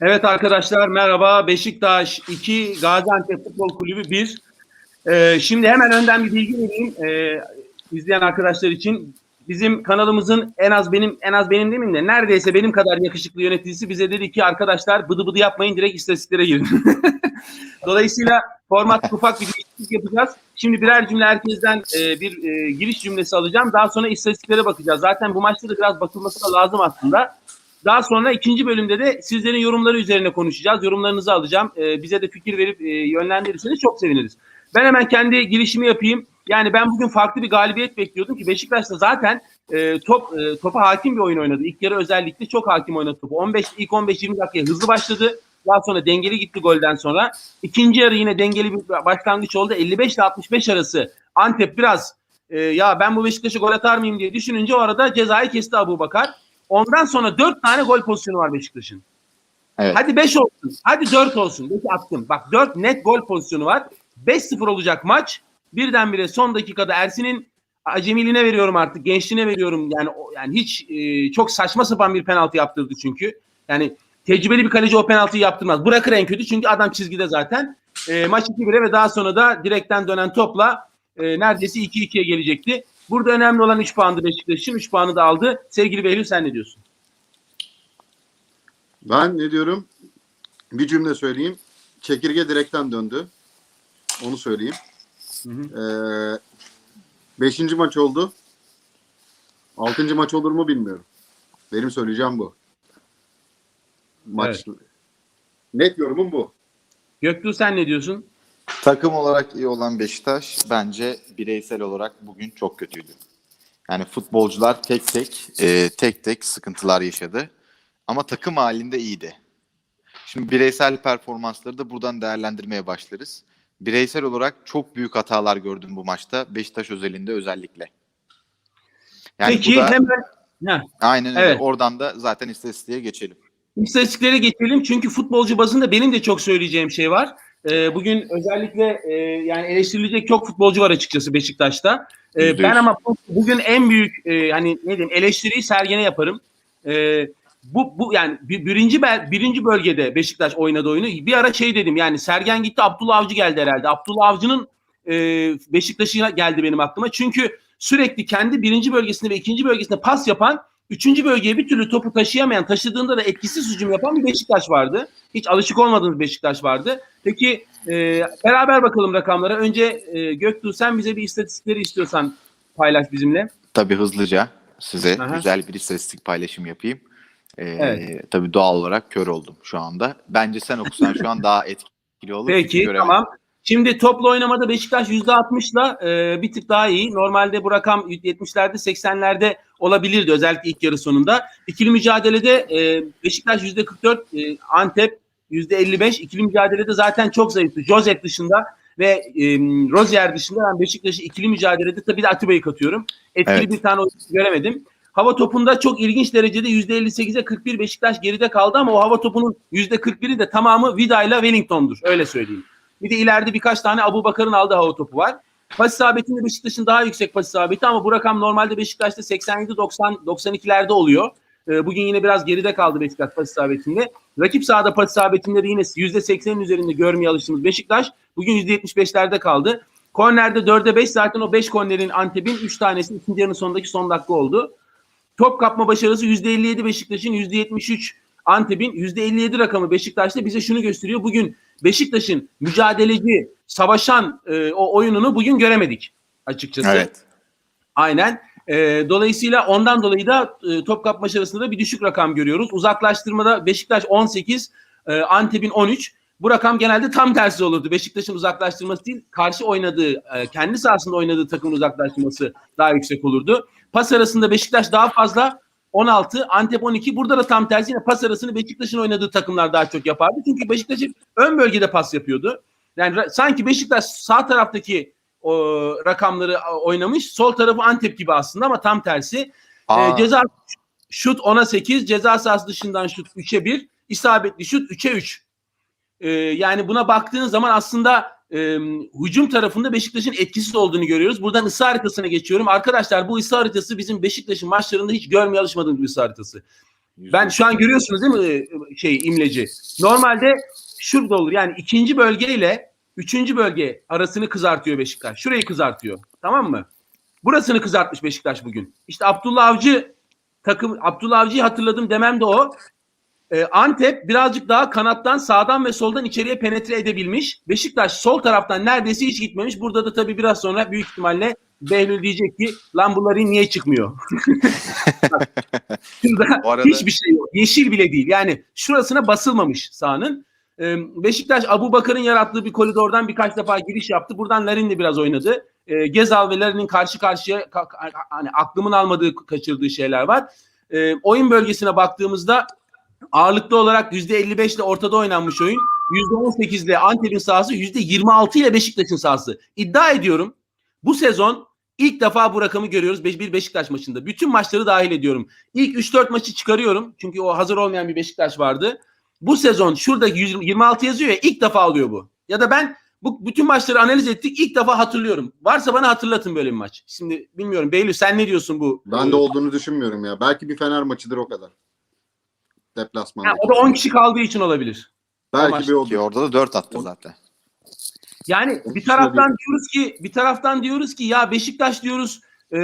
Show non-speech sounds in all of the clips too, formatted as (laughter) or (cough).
Evet arkadaşlar merhaba. Beşiktaş 2, Gaziantep Futbol Kulübü 1. Ee, şimdi hemen önden bir bilgi vereyim ee, izleyen arkadaşlar için. Bizim kanalımızın en az benim en az benim demeyeyim de neredeyse benim kadar yakışıklı yöneticisi bize dedi ki arkadaşlar bıdı bıdı yapmayın direkt istatistiklere girin. (laughs) Dolayısıyla format ufak bir değişiklik yapacağız. Şimdi birer cümle herkesten e, bir e, giriş cümlesi alacağım. Daha sonra istatistiklere bakacağız. Zaten bu maçta da biraz bakılması da lazım aslında. Daha sonra ikinci bölümde de sizlerin yorumları üzerine konuşacağız. Yorumlarınızı alacağım. Ee, bize de fikir verip e, yönlendirirseniz çok seviniriz. Ben hemen kendi girişimi yapayım. Yani ben bugün farklı bir galibiyet bekliyordum ki Beşiktaş'ta zaten e, top e, topa hakim bir oyun oynadı. İlk yarı özellikle çok hakim oynadı topu. 15 ilk 15-20 dakikaya hızlı başladı. Daha sonra dengeli gitti golden sonra. İkinci yarı yine dengeli bir başlangıç oldu. 55 ile 65 arası Antep biraz e, ya ben bu Beşiktaş'a gol atar mıyım diye düşününce o arada cezayı kesti Abu Bakar. Ondan sonra 4 tane gol pozisyonu var Beşiktaş'ın. Evet. Hadi 5 olsun. Hadi 4 olsun. Peki attım. Bak 4 net gol pozisyonu var. 5-0 olacak maç. Birdenbire son dakikada Ersin'in acemiliğine veriyorum artık. Gençliğine veriyorum. Yani yani hiç e, çok saçma sapan bir penaltı yaptırdı çünkü. Yani tecrübeli bir kaleci o penaltıyı yaptırmaz. Bırakır en kötü çünkü adam çizgide zaten. E, maç 2-1'e ve daha sonra da direkten dönen topla e, neredeyse 2-2'ye gelecekti. Burada önemli olan 3 puandı Beşiktaş'ın. 3 puanı da aldı. Sevgili Behlül sen ne diyorsun? Ben ne diyorum? Bir cümle söyleyeyim. Çekirge direkten döndü. Onu söyleyeyim. Hı hı. Ee, beşinci maç oldu. Altıncı maç olur mu bilmiyorum. Benim söyleyeceğim bu. Maç. Net yorumum bu. Göktuğ sen ne diyorsun? Takım olarak iyi olan Beşiktaş bence bireysel olarak bugün çok kötüydü. Yani futbolcular tek tek e, tek tek sıkıntılar yaşadı. Ama takım halinde iyiydi. Şimdi bireysel performansları da buradan değerlendirmeye başlarız. Bireysel olarak çok büyük hatalar gördüm bu maçta. Beşiktaş özelinde özellikle. Yani Peki da, hemen Heh, aynen öyle. Evet. Oradan da zaten istatistiğe geçelim. istatistiklere geçelim çünkü futbolcu bazında benim de çok söyleyeceğim şey var. Ee, bugün özellikle e, yani eleştirilecek çok futbolcu var açıkçası Beşiktaş'ta. Yüzde ben ama bu- bugün en büyük e, hani ne diyeyim eleştiriyi Sergen'e yaparım. Ee, bu bu yani bir- birinci birinci bölgede Beşiktaş oynadı oyunu. Bir ara şey dedim yani Sergen gitti Abdullah Avcı geldi herhalde. Abdullah Avcı'nın e, Beşiktaş'a geldi benim aklıma. Çünkü sürekli kendi birinci bölgesinde ve ikinci bölgesinde pas yapan, üçüncü bölgeye bir türlü topu taşıyamayan, taşıdığında da etkisiz hücum yapan bir Beşiktaş vardı. Hiç alışık olmadığımız Beşiktaş vardı. Peki e, beraber bakalım rakamlara. Önce e, Göktuğ sen bize bir istatistikleri istiyorsan paylaş bizimle. Tabii hızlıca size Aha. güzel bir istatistik paylaşım yapayım. Ee, Evet. Tabii doğal olarak kör oldum şu anda. Bence sen okusan şu an daha etkili olur. Peki tamam. Şimdi toplu oynamada Beşiktaş %60'la e, bir tık daha iyi. Normalde bu rakam 70'lerde 80'lerde olabilirdi özellikle ilk yarı sonunda. İkili mücadelede e, Beşiktaş %44, e, Antep %55. İkili mücadelede zaten çok zayıftı. Josep dışında ve e, Rozier dışında ben Beşiktaş'ı ikili mücadelede tabii de Atiba'yı katıyorum. Etkili Evet. bir tane oyuncu göremedim. Hava topunda çok ilginç derecede %58'e 41 Beşiktaş geride kaldı ama o hava topunun %41'i de tamamı Vida ile Wellington'dur. Öyle söyleyeyim. Bir de ileride birkaç tane Abu Bakar'ın aldığı hava topu var. Pas isabetinde Beşiktaş'ın daha yüksek pas isabeti ama bu rakam normalde Beşiktaş'ta 87-90-92'lerde oluyor. Ee, bugün yine biraz geride kaldı Beşiktaş pas isabetinde. Rakip sahada pas isabetinde de yine %80'in üzerinde görmeye alıştığımız Beşiktaş bugün %75'lerde kaldı. Kornerde 4'e 5 zaten o 5 kornerin Antep'in 3 tanesi ikinci yarının sonundaki son dakika oldu. Top kapma başarısı %57 Beşiktaş'ın, %73 Antep'in, %57 rakamı Beşiktaş'ta bize şunu gösteriyor. Bugün Beşiktaş'ın mücadeleci, savaşan e, o oyununu bugün göremedik açıkçası. Evet. Aynen. E, dolayısıyla ondan dolayı da e, top kapma başarısında da bir düşük rakam görüyoruz. Uzaklaştırmada Beşiktaş 18, e, Antep'in 13. Bu rakam genelde tam tersi olurdu. Beşiktaş'ın uzaklaştırması değil, karşı oynadığı, e, kendi sahasında oynadığı takımın uzaklaştırması daha yüksek olurdu. Pas arasında Beşiktaş daha fazla 16, Antep 12. Burada da tam tersi yine pas arasını Beşiktaş'ın oynadığı takımlar daha çok yapardı. Çünkü Beşiktaş ön bölgede pas yapıyordu. Yani sanki Beşiktaş sağ taraftaki o rakamları oynamış. Sol tarafı Antep gibi aslında ama tam tersi. Aa, Ee, ceza şut 10'a 8, ceza sahası dışından şut 3'e 1, isabetli şut 3'e 3. Ee, yani buna baktığın zaman aslında e, hücum tarafında Beşiktaş'ın etkisiz olduğunu görüyoruz. Buradan ısı haritasına geçiyorum. Arkadaşlar bu ısı haritası bizim Beşiktaş'ın maçlarında hiç görmeye alışmadığımız bir ısı haritası. Ben şu an görüyorsunuz değil mi şey imleci. Normalde şurada olur. Yani ikinci bölgeyle üçüncü bölge arasını kızartıyor Beşiktaş. Şurayı kızartıyor. Tamam mı? Burasını kızartmış Beşiktaş bugün. İşte Abdullah Avcı takım Abdullah Avcı'yı hatırladım demem de o. Ee, Antep birazcık daha kanattan sağdan ve soldan içeriye penetre edebilmiş. Beşiktaş sol taraftan neredeyse hiç gitmemiş. Burada da tabii biraz sonra büyük ihtimalle Behlül diyecek ki lan bunları niye çıkmıyor? (laughs) Şurada arada- hiçbir şey yok. Yeşil bile değil. Yani şurasına basılmamış sahanın. Ee, Beşiktaş Abu Bakar'ın yarattığı bir koridordan birkaç defa giriş yaptı. Buradan Larin'le biraz oynadı. Ee, Gezal ve Larin'in karşı karşıya ka- ka- hani aklımın almadığı kaçırdığı şeyler var. Oyun bölgesine baktığımızda ağırlıklı olarak %55 ile ortada oynanmış oyun. %18 ile Antep'in sahası, %26 ile Beşiktaş'ın sahası. İddia ediyorum bu sezon ilk defa bu rakamı görüyoruz bir Beşiktaş maçında. Bütün maçları dahil ediyorum. İlk 3-4 maçı çıkarıyorum. Çünkü o hazır olmayan bir Beşiktaş vardı. Bu sezon şurada 126 yazıyor ya ilk defa alıyor bu. Ya da ben bu bütün maçları analiz ettik. ilk defa hatırlıyorum. Varsa bana hatırlatın böyle bir maç. Şimdi bilmiyorum. Beylül sen ne diyorsun bu? Ben de olduğunu düşünmüyorum ya. Belki bir Fener maçıdır o kadar. Deplasmanda. Ha, o da 10 kişi kaldığı için olabilir. Belki bir Ki oldu. orada da 4 attı zaten. Yani bir taraftan diyoruz ki bir taraftan diyoruz ki ya Beşiktaş diyoruz e,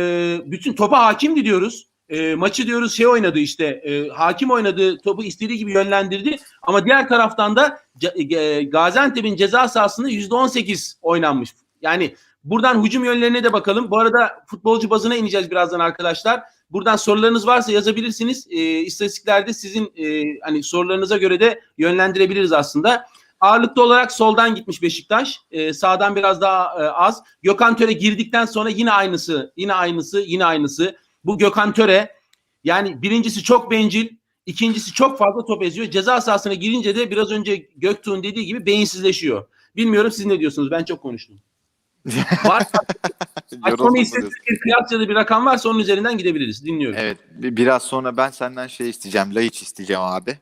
bütün topa hakimdi diyoruz. E, maçı diyoruz şey oynadı işte e, hakim oynadı topu istediği gibi yönlendirdi ama diğer taraftan da e, Gaziantep'in ceza sahasında %18 oynanmış. Yani buradan hücum yönlerine de bakalım. Bu arada futbolcu bazına ineceğiz birazdan arkadaşlar. Buradan sorularınız varsa yazabilirsiniz. E, istatistiklerde sizin e, hani sorularınıza göre de yönlendirebiliriz aslında. Ağırlıklı olarak soldan gitmiş Beşiktaş. Ee, sağdan biraz daha e, az. Gökhan Töre girdikten sonra yine aynısı, yine aynısı, yine aynısı. Bu Gökhan Töre yani birincisi çok bencil, ikincisi çok fazla top eziyor. Ceza sahasına girince de biraz önce Göktuğ'un dediği gibi beyinsizleşiyor. Bilmiyorum siz ne diyorsunuz? Ben çok konuştum. (laughs) Var açmamı (laughs) Yoruldum mu istediğiniz diyorsun? bir kıyas ya da bir rakam varsa onun üzerinden gidebiliriz. Dinliyorum. Evet. bir- Biraz sonra ben senden şey isteyeceğim. Laiç isteyeceğim abi.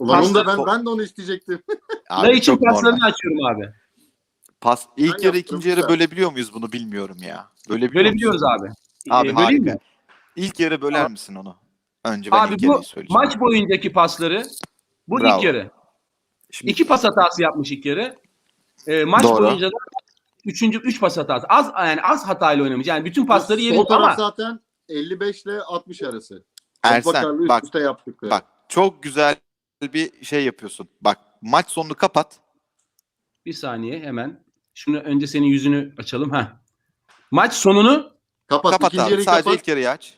Ulan onu da ben, ben de onu isteyecektim. Abi Lay için çok normal. paslarını açıyorum abi. Pas, ilk Ben yarı ikinci yarı bölebiliyor muyuz bunu bilmiyorum ya. Bölebiliyor Böyle musun? biliyoruz abi. Abi Ee, harika. mi? İlk yarı böler misin onu? Önce ben Abi ilk bu söyleyeceğim. maç boyundaki pasları bu Bravo. ilk yarı. Şimdi İki pas hatası yapmış ilk yarı. Ee, maç Doğru. boyunca da üçüncü üç pas hatası. Az yani az hatayla oynamış. Yani bütün pasları Sol yerinde taraf ama zaten 55 ile 60 arası. Ersen Bakarlı bak üst yaptık. bak çok güzel bir şey yapıyorsun. Bak maç sonunu kapat. bir saniye hemen. Şunu önce senin yüzünü açalım. ha. Maç sonunu Kapat, Kapat ikinci abi. Sadece kapat. ilk yarıyı aç.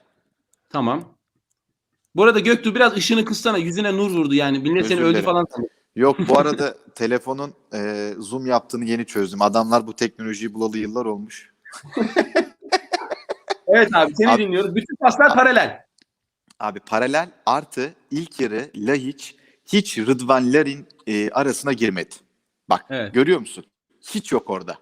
tamam. Bu arada Göktuğ biraz ışını kıssana. Yüzüne nur vurdu yani. Millet seni öldü dilerim. falan sanıyor. Yok bu arada (laughs) telefonun e, zoom yaptığını yeni çözdüm. Adamlar bu teknolojiyi bulalı yıllar olmuş. (laughs) Evet abi seni Abi- dinliyoruz. Bütün paslar paralel. Abi paralel artı ilk yarı Lahiç hiç Rıdvan Larin e, arasına girmedi. Bak Evet. görüyor musun? Hiç yok orada.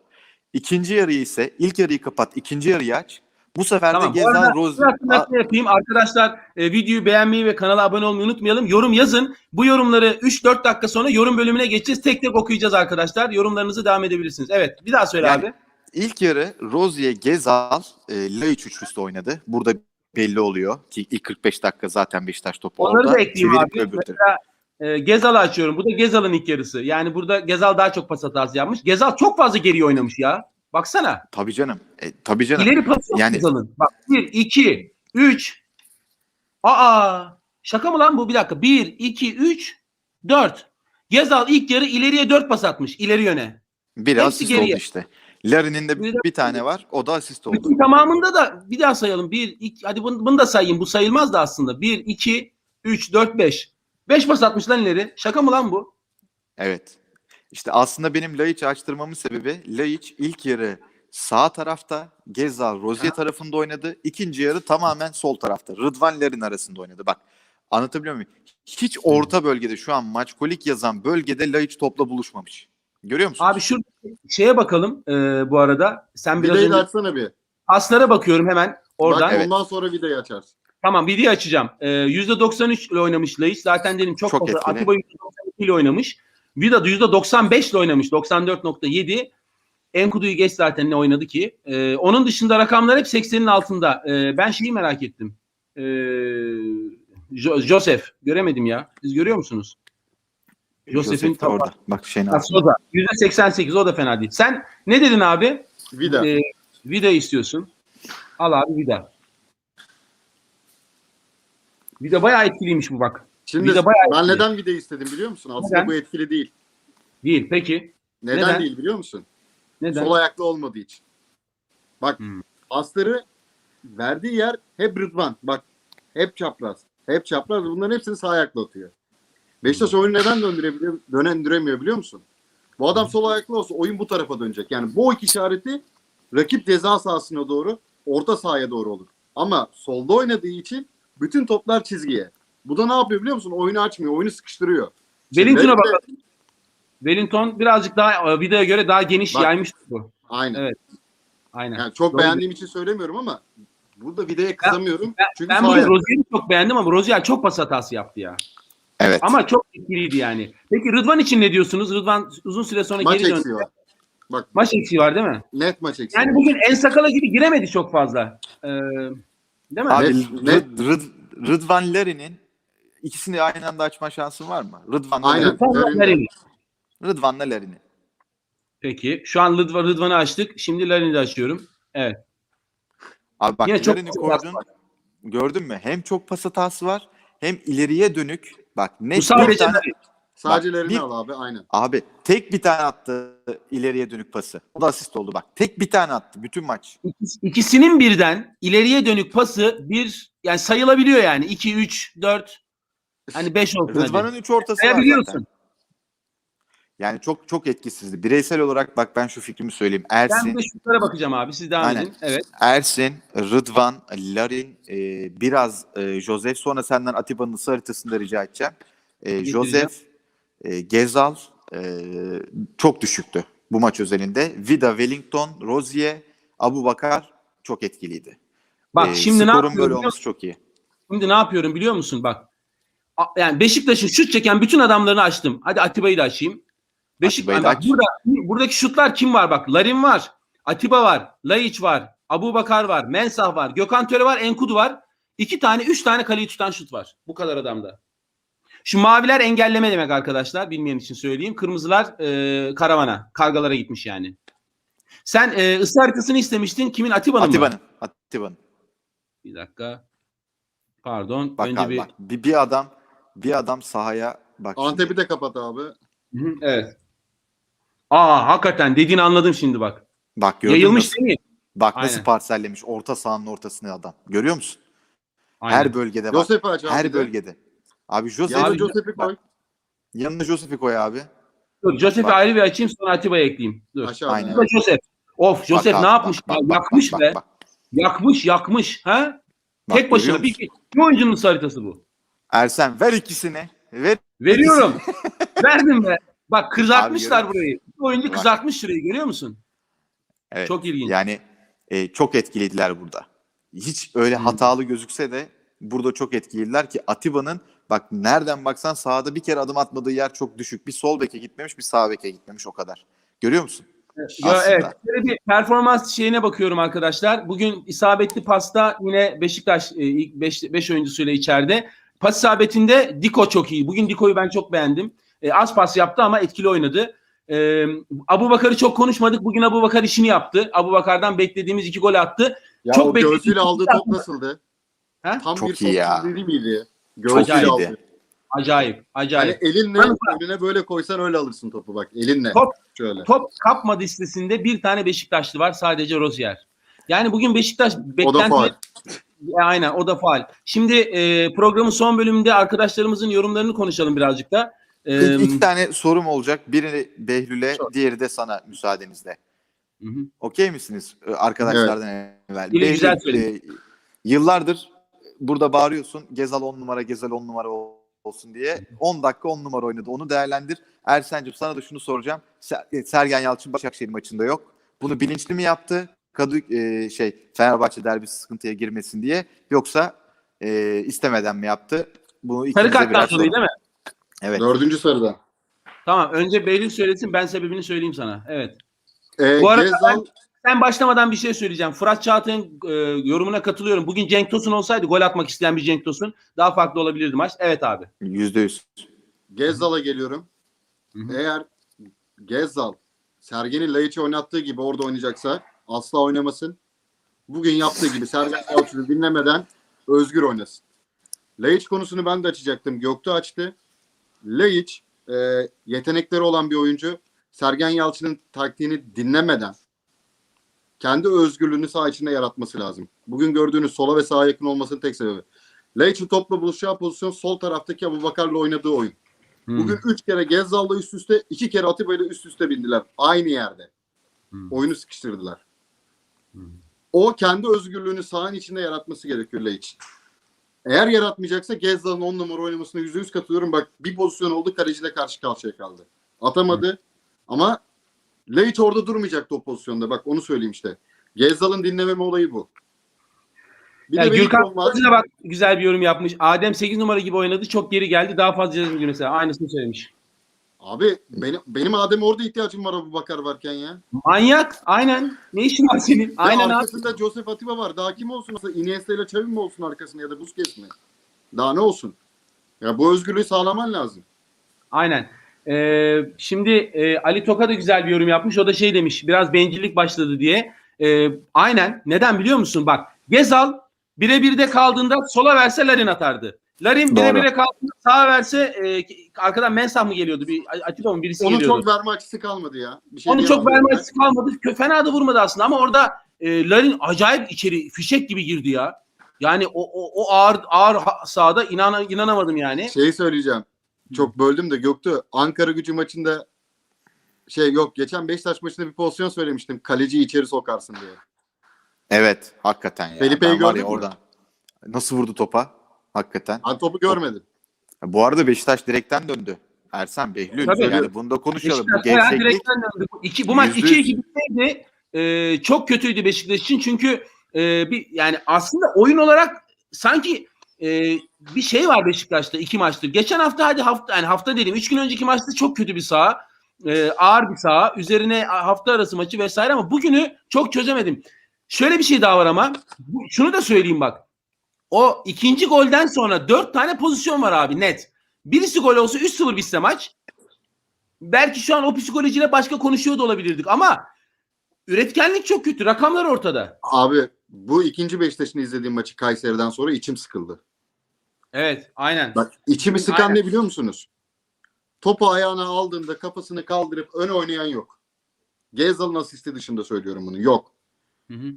İkinci yarıyı ise ilk yarıyı kapat, ikinci yarıyı aç. Bu sefer Tamam. de Gezal hatırlatma yapayım. Arkadaşlar e, videoyu beğenmeyi ve kanala abone olmayı unutmayalım. Yorum yazın. Bu yorumları 3-4 dakika sonra yorum bölümüne geçeceğiz. Tek tek okuyacağız arkadaşlar. Yorumlarınızı devam edebilirsiniz. Evet. Bir daha söyle Yani- abi. İlk yarı Rozier, Gezal, e, Laiç üçlüsü oynadı. Burada belli oluyor ki ilk 45 dakika zaten Beşiktaş topu Onları orada. da ekleyeyim abi. Mesela e, Gezal'ı açıyorum. Bu da Gezal'ın ilk yarısı. Yani burada Gezal daha çok pas hatası yapmış. Gezal çok fazla geriye oynamış ya. Baksana. Tabii canım. E, tabii canım. İleri pası Yani- Gezal'ın. Bak 1, 2, 3. Aa şaka mı lan bu? Bir dakika. 1, 2, 3, 4. Gezal ilk yarı ileriye 4 pas atmış. ileri yöne. Bir hepsi asist geriye. oldu işte. Larin'in de Bir bir tane var. O da asist oldu. Bütün tamamında da bir daha sayalım. 1, 2, hadi bunu, bunu da sayayım. Bu sayılmaz da aslında. 1, 2, 3, 4, 5. 5 pas atmış lan ileri. Şaka mı lan bu? Evet. İşte aslında benim Laiç'i açtırmamın sebebi Laiç ilk yarı sağ tarafta, Gezal, Rozier tarafında oynadı. İkinci yarı tamamen sol tarafta. Rıdvan Larin arasında oynadı. Bak anlatabiliyor muyum? Hiç orta bölgede şu an maç kolik yazan bölgede Laiç topla buluşmamış. Görüyor musun? Abi şu şeye bakalım e, bu arada. Sen biraz Videoyu önce açsana bir. paslara bakıyorum hemen oradan. Bak Evet. ondan sonra videoyu açarsın. Tamam video açacağım. Ee, %93 ile oynamış Laiç. Zaten dedim çok, Çok fazla. etkili. Atiba %92 ile oynamış. Vida da %95 ile oynamış. 94.7. Enkudu'yu geç zaten ne oynadı ki. Ee, onun dışında rakamlar hep 80'in altında. Ee, ben şeyi merak ettim. Jo- Joseph. Göremedim ya. Siz görüyor musunuz? Joseph'in Joseph de topu. orada. Bak şeyin altında. Sosa. %88 o da fena değil. Sen ne dedin abi? Vida. Ee, vida istiyorsun. Al abi vida. Vida bayağı etkiliymiş bu bak. Şimdi Vida bayağı ben etkili. neden vida istedim biliyor musun? Aslında Neden? bu etkili değil. Değil. Peki. Neden, Neden? değil biliyor musun? Neden? Sol ayaklı olmadığı için. Bak Hmm. pasları verdiği yer hep Rıdvan. Bak hep çapraz. Hep çapraz. Bunların hepsini sağ ayakla atıyor. Beşiktaş oyunu neden döndürebiliyor, döndüremiyor biliyor musun? Bu adam sol ayaklı olsa oyun bu tarafa dönecek. Yani bu iki işareti rakip ceza sahasına doğru, orta sahaya doğru olur. Ama solda oynadığı için bütün toplar çizgiye. Bu da ne yapıyor biliyor musun? Oyunu açmıyor, oyunu sıkıştırıyor. Wellington'a bakalım. Wellington birazcık daha e, vidaya göre daha geniş Bak. yaymış bu. Aynen. Evet. Aynen. Yani çok Doğru. beğendiğim için söylemiyorum ama burada vidaya kızamıyorum. Çünkü Ben sağ bugün ayak- Rozier'i çok beğendim ama Rozier çok pas hatası yaptı ya. Evet. Ama çok etkiliydi yani. Peki Rıdvan için ne diyorsunuz? Rıdvan uzun süre sonra maç geri döndü. var. Bak Maç eksiği var değil mi? net maç eksiği. Yani bugün en sakala gibi giremedi çok fazla. Ee, değil mi? Abi Net- Rıd- Rıd- Rıdvan Leri'nin ikisini aynı anda açma şansın var mı? Rıdvan'la Aynen. Lerin. Rıdvan Larin- Larin'i. Rıdvan'la Lerin'i. Peki. Şu an Rıdvan, Rıdvan'ı açtık. Şimdi Larin'i de açıyorum. Evet. Abi bak Yine çok Lerin'i çok koydun. Gördün mü? Hem çok pas hatası var hem ileriye dönük. Bak Bu bir sadece tane, Larin. Sadece Bak, Larin'i bir- al abi aynen. abi tek bir tane attı ileriye dönük pası. O da asist oldu bak. Tek bir tane attı bütün maç. İkis- İkisinin birden ileriye dönük pası bir yani sayılabiliyor yani. 2, 3, 4 hani 5 olsun. Rıdvan'ın 3 ortası var zaten. Yani çok çok etkisizdi. Bireysel olarak bak ben şu fikrimi söyleyeyim. Ben Ersin, bir de şutlara bakacağım abi. Siz devam Aynen. edin. Evet. Ersin, Rıdvan, Larin, e, biraz e, Joseph sonra senden Atiba'nın ısı haritasını da rica edeceğim. E. Joseph, e, Gezal e, çok düşüktü bu maç özelinde. Vida, Wellington, Rozier, Abu Bakar çok etkiliydi. Bak E, şimdi ne yapıyorum böyle olması çok iyi. Şimdi ne yapıyorum biliyor musun? Bak. Yani Beşiktaş'ın şut çeken bütün adamlarını açtım. Hadi Atiba'yı da açayım. Beşik Atiba'yı da bak, burada buradaki şutlar kim var bak? Larin var. Atiba var. Laiç var. Abu Bakar var. Mensah var. Gökhan Töre var. Enkudu var. İki tane, üç tane kaleyi tutan şut var. Bu kadar adamda. Şu maviler engelleme demek arkadaşlar. Bilmeyen için söyleyeyim. Kırmızılar e, karavana. Kargalara gitmiş yani. Sen e, ısı haritasını istemiştin. Kimin? Atiba'nın mı? Atiba'nın. Atiba'nın. Bir dakika. Pardon. Bak Önce abi bir... bak. Bir, bir adam bir adam sahaya bak. şimdi. Antep'i de kapat abi. Hı hı, Evet. Aa hakikaten dediğini anladım şimdi bak. Bak gördün mü? Yayılmış değil mi? Bak nasıl Aynen. parsellemiş orta sahanın ortasına adam. Görüyor musun? Aynen. Her bölgede var. Joseph'i aç abi. Her de. bölgede. Abi Joseph Yanına abi, Joseph'i bak, koy. yanına Joseph'i koy abi. Dur Joseph'i Bak. ayrı bir açayım sonra Atiba'ya ekleyeyim. Dur. Aşağıda. Aynen. Bu da Joseph. Of Joseph Bak ne abi, yapmış? bak, ya? bak, bak, yakmış bak, be. bak. Yakmış yakmış. Ha? Bak, Tek başına bir, bir oyuncunun haritası bu. Ersen ver ikisini. Ver. Veriyorum. (laughs) Verdim be. Bak kızartmışlar görüyor burayı. Bir oyuncu Bak. kızartmış şurayı görüyor musun? Evet. Çok ilginç. Yani e, çok etkilediler burada. Hiç öyle Hmm. hatalı gözükse de burada çok etkilediler ki Atiba'nın bak nereden baksan sahada bir kere adım atmadığı yer çok düşük. Bir sol beke gitmemiş bir sağ beke gitmemiş o kadar. Görüyor musun? Ya, aslında. evet. Böyle bir performans şeyine bakıyorum arkadaşlar. Bugün isabetli pasta yine Beşiktaş e, ilk 5 oyuncusuyla içeride. Pas isabetinde Diko çok iyi. Bugün Diko'yu ben çok beğendim. E, az pas yaptı ama etkili oynadı. E, Abu Bakar'ı çok konuşmadık. Bugün Abu Bakar işini yaptı. Abu Bakar'dan beklediğimiz iki gol attı. Ya Çok o göğsüyle aldığı top nasıldı? Ha? Tam Çok bir iyi ya. değil miydi? Göğsüyle iyiydi. aldı. Acayip. Yani Acayip. elinle Kanka. önüne böyle koysan öyle alırsın topu bak. Elinle. Top- Şöyle. Top kapma listesinde bir tane Beşiktaşlı var. Sadece Rozier. Yani bugün Beşiktaş beklenti. E, Aynen o da faal. Şimdi e, programın son bölümünde arkadaşlarımızın yorumlarını konuşalım birazcık da. E, İlk iki tane sorum olacak. Biri Behlül'e, Sor. diğeri de sana müsaadenizle. hı hı. Okey misiniz arkadaşlardan evvel? Yine Behlül, güzel söyledin. e, yıllardır burada bağırıyorsun. Gezal 10 numara, Gezal 10 numara ol- olsun diye. 10 dakika 10 numara oynadı. Onu değerlendir. Ersen'cim sana da şunu soracağım. Ser- Sergen Yalçın Başakşehir maçında yok. Bunu bilinçli mi yaptı? Kadı e, şey Fenerbahçe derbisi sıkıntıya girmesin diye yoksa e, istemeden mi yaptı? Bunu Sarı ikinize karttan dolayı sorun. değil mi? Evet. Dördüncü Tamam. Önce Behlül söylesin ben sebebini söyleyeyim sana. Evet. Ee, Bu arada Gezal sen başlamadan bir şey söyleyeceğim. Fırat Çağatay'ın e, yorumuna katılıyorum. Bugün Cenk Tosun olsaydı gol atmak isteyen bir Cenk Tosun daha farklı olabilirdi maç. Evet abi. Yüzde yüz. Gezzal'a geliyorum. Hı hı. Eğer Gezzal Sergen'i Laiç'i oynattığı gibi orada oynayacaksa asla oynamasın. Bugün yaptığı gibi Sergen Yalçın'ı dinlemeden özgür oynasın. Laiç konusunu ben de açacaktım. Göktuğ açtı. Laiç e, yetenekleri olan bir oyuncu. Sergen Yalçın'ın taktiğini dinlemeden kendi özgürlüğünü saha içinde yaratması lazım. Bugün gördüğünüz sola ve sağa yakın olmasının tek sebebi. Laiç'in topla buluşacağı pozisyon sol taraftaki Abu Bakar'la oynadığı oyun. Bugün üç kere Gezzal'la üst üste, iki kere Atiba'yla üst üste bindiler. Aynı yerde. Hmm. Oyunu sıkıştırdılar. O kendi özgürlüğünü sahanın içinde yaratması gerekiyor Leic. Eğer yaratmayacaksa Gezzal'ın 10 numara oynamasına %100 katılıyorum. Bak bir pozisyon oldu kaleciyle karşı karşıya kaldı. Atamadı ama Leic orada durmayacaktı o pozisyonda. Bak onu söyleyeyim işte. Gezzal'ın dinlememe olayı bu. Bir Yani de Gürkan. Kılıç'a bak güzel bir yorum yapmış. Adem 8 numara gibi oynadı. Çok geri geldi. Daha fazla cezim mesela. Aynısını söylemiş. Abi benim, benim Adem orada ihtiyacım var Abu Bakar varken ya. Manyak. Aynen. Ne işin var senin? Aynen Aynen abi. arkasında Joseph Atiba var. Daha kim olsun? Iniesta ile Xavi mi olsun arkasında ya da Busquets mi? Daha ne olsun? Ya bu özgürlüğü sağlaman lazım. Aynen. Ee, şimdi e, Ali Toka da güzel bir yorum yapmış. O da şey demiş. Biraz bencillik başladı diye. Ee, aynen. Neden biliyor musun? Bak Gezal birebir de kaldığında sola verse Larin atardı. Larin Doğru. birebir de kaldığında sağa verse e, arkadan Mensah mı geliyordu? Bir Atiba mı birisi Onun geliyordu. çok verme açısı kalmadı ya. Bir şey Onu çok verme açısı kalmadı. Fena da vurmadı aslında ama orada e, Larin acayip içeri fişek gibi girdi ya. Yani o, o, o ağır ağır ha- sahada inan, inanamadım yani. Şeyi söyleyeceğim. Çok böldüm de Göktuğ. Ankara gücü maçında şey yok. Geçen Beşiktaş maçında bir pozisyon söylemiştim. Kaleciyi içeri sokarsın diye. Evet hakikaten ya. Felipe'yi gördün ya oradan. Nasıl vurdu topa? Hakikaten. Ben topu görmedim. Bu arada Beşiktaş direkten döndü. Ersen Behlül. Tabii. yani bunu da konuşalım. Bu Beşiktaş gevşeklik direkten döndü. Bu, iki, bu maç Yüzde 2-2 bitseydi e, çok kötüydü Beşiktaş için. Çünkü e, bir yani aslında oyun olarak sanki e, bir şey var Beşiktaş'ta iki maçtır. Geçen hafta hadi hafta yani hafta dedim. Üç gün önceki maçta çok kötü bir saha. E, ağır bir saha. Üzerine hafta arası maçı vesaire ama bugünü çok çözemedim. Şöyle bir şey daha var ama bu- şunu da söyleyeyim bak. O ikinci golden sonra dört tane pozisyon var abi net. Birisi gol olsa 3-0 bitse maç. Belki şu an o psikolojiyle başka konuşuyor da olabilirdik ama üretkenlik çok kötü. Rakamlar ortada. Abi bu ikinci Beşiktaş'ın izlediğim maçı Kayseri'den sonra içim sıkıldı. Evet, aynen. Bak içimi sıkan Aynen. ne biliyor musunuz? Topu ayağına aldığında kafasını kaldırıp ön oynayan yok. Gezal'ın asisti dışında söylüyorum bunu. Yok. Hı hı.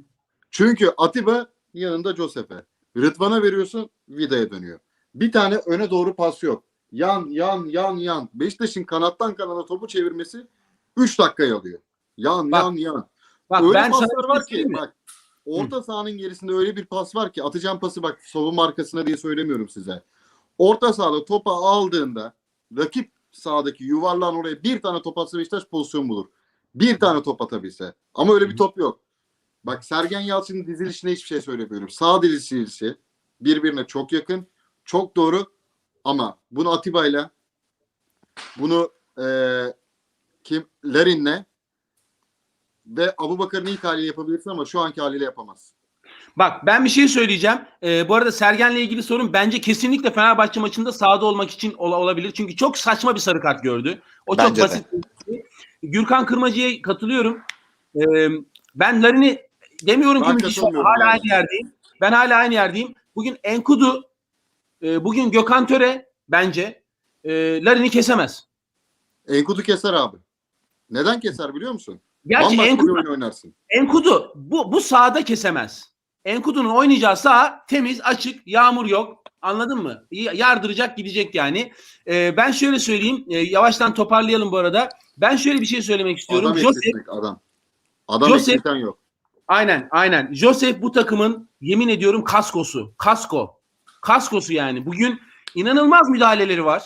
Çünkü Atiba yanında Josep'e. Rıdvan'a veriyorsun Vida'ya dönüyor. Bir tane öne doğru pas yok. Yan yan yan yan. Beşiktaş'ın kanattan kanada topu çevirmesi 3 dakikayı alıyor. Yan Bak, yan yan. Bak öyle ben paslar var ki mi? bak orta sahanın gerisinde öyle bir pas var ki atacağım pası bak savunma arkasına diye söylemiyorum size. Orta sahada topa aldığında rakip sahadaki yuvarlan oraya bir tane top atsa Beşiktaş pozisyon bulur. Bir tane top atabilse. Ama öyle bir top yok. Bak Sergen Yalçın'ın dizilişine hiçbir şey söylemiyorum. Sağ dizilişi birbirine çok yakın. Çok doğru. Ama bunu Atiba'yla bunu eee kim Larin'le ve Abu Bakar'ın ilk haliyle yapabilirsin ama şu anki haliyle yapamaz. Bak ben bir şey söyleyeceğim. Ee, bu arada Sergen'le ilgili sorun bence kesinlikle Fenerbahçe maçında sahada olmak için ol- olabilir. Çünkü çok saçma bir sarı kart gördü. O çok Bence de. basit. şey. Gürkan Kırmacı'ya katılıyorum. Ee, ben Larin'i demiyorum ki müthiş hala yani. aynı yerdeyim. Ben hala aynı yerdeyim. Bugün Enkudu, e, bugün Gökhan Töre bence e, Larin'i kesemez. Enkudu keser abi. Neden keser biliyor musun? Gerçi Bambaşka bir Enkudu, oyun oynarsın. Enkudu bu, bu sahada kesemez. Enkudu'nun oynayacağı saha temiz, açık, yağmur yok. Anladın mı? Yardıracak gidecek yani. Ee, ben şöyle söyleyeyim. e, yavaştan toparlayalım bu arada. Ben şöyle bir şey söylemek istiyorum. Adam Joseph, adam. Adam Joseph- yok. Aynen aynen. Joseph bu takımın yemin ediyorum kaskosu. Kasko. Kaskosu yani. Bugün inanılmaz müdahaleleri var.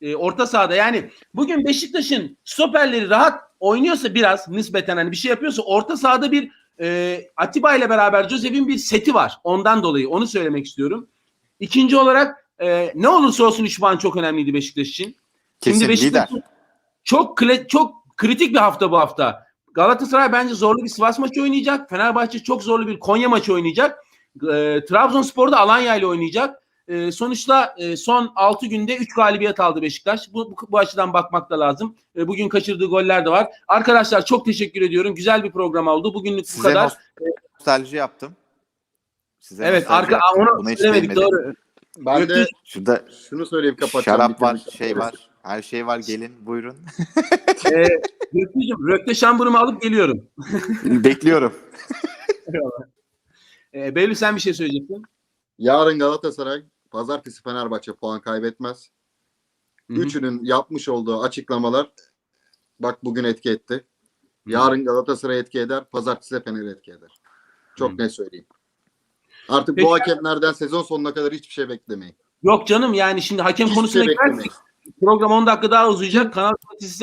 Ee, orta sahada yani bugün Beşiktaş'ın stoperleri rahat oynuyorsa biraz nispeten hani bir şey yapıyorsa orta sahada bir e, Atiba ile beraber Joseph'in bir seti var. Ondan dolayı onu söylemek istiyorum. İkinci olarak e, ne olursa olsun 3 puan çok önemliydi Beşiktaş için. kesin lider. çok çok kritik bir hafta bu hafta. Galatasaray bence zorlu bir Sivas maçı oynayacak. Fenerbahçe çok zorlu bir Konya maçı oynayacak. E, Trabzonspor da Alanya ile oynayacak. E, sonuçta e, son 6 günde 3 galibiyet aldı Beşiktaş. Bu, bu, bu açıdan bakmak da lazım. E, bugün kaçırdığı goller de var. Arkadaşlar çok teşekkür ediyorum. Güzel bir program oldu. Bugünlük bu Size kadar. nostalji yaptım. Size Evet arka yaptım. onu söylemedik değinmedim. doğru. Ben de Göktürk- Şurada şunu söyleyip kapatacağım. şarap var, şey var. Her şey var. Gelin buyurun. (laughs) e, Göktürk'cüğüm, rökte şamburumu alıp geliyorum. (laughs) Bekliyorum. E, Beylül sen bir şey söyleyecektin. Yarın Galatasaray, pazartesi Fenerbahçe puan kaybetmez. Hı hı. Üçünün yapmış olduğu açıklamalar bak bugün etki etti. Yarın Galatasaray etki eder, pazartesi de Fener etki eder. Çok net söyleyeyim. Artık Peki. bu hakemlerden sezon sonuna kadar hiçbir şey beklemeyin. Yok canım yani şimdi hakem Hiçbir konusuna şey beklemeyin. Program 10 dakika daha uzayacak. Kanal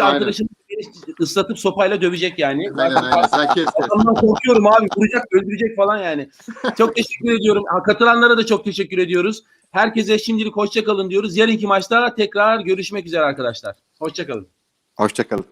arkadaşım beni ıslatıp sopayla dövecek yani. Aynen aynen. Sen kes kes. Ondan korkuyorum abi. Vuracak, öldürecek falan yani. Çok teşekkür ediyorum. Ha, Katılanlara da çok teşekkür ediyoruz. Herkese şimdilik hoşça kalın diyoruz. Yarınki maçta tekrar görüşmek üzere arkadaşlar. Hoşça kalın. Hoşçakalın.